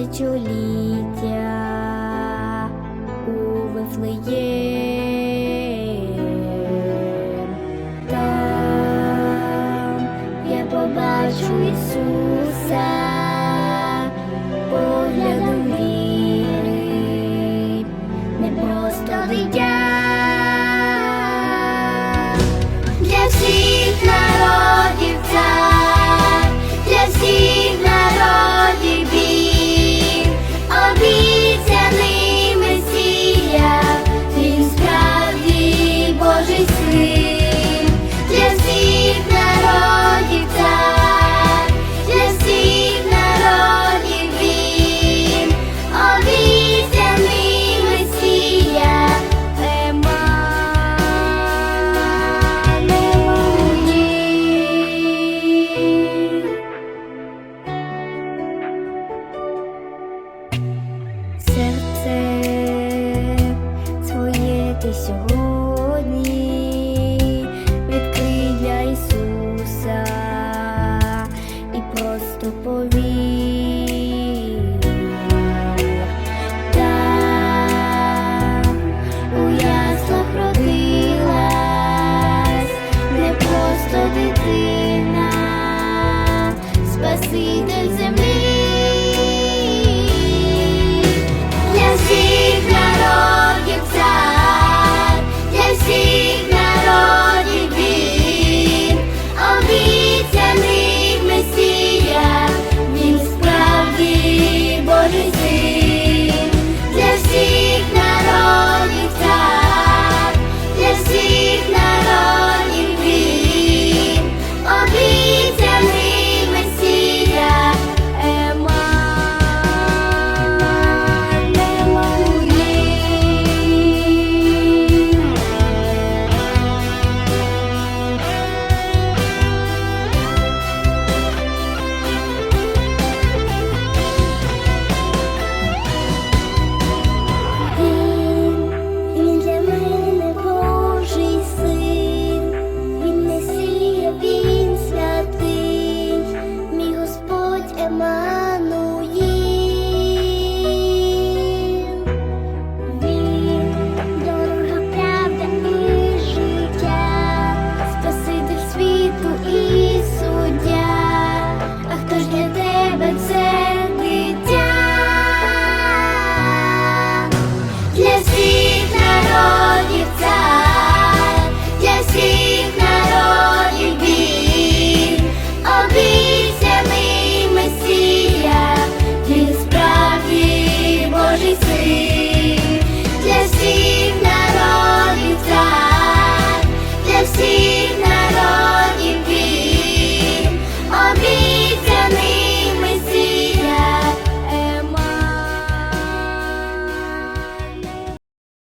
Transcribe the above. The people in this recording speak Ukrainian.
тисячоліття у Вифлеєм. Там я побачу Ісуса, не просто дитя для всіх нас. сьогодні, відкрий для Ісуса і просто повір. Там у яслах родилась, не просто дитина, спаситель землі.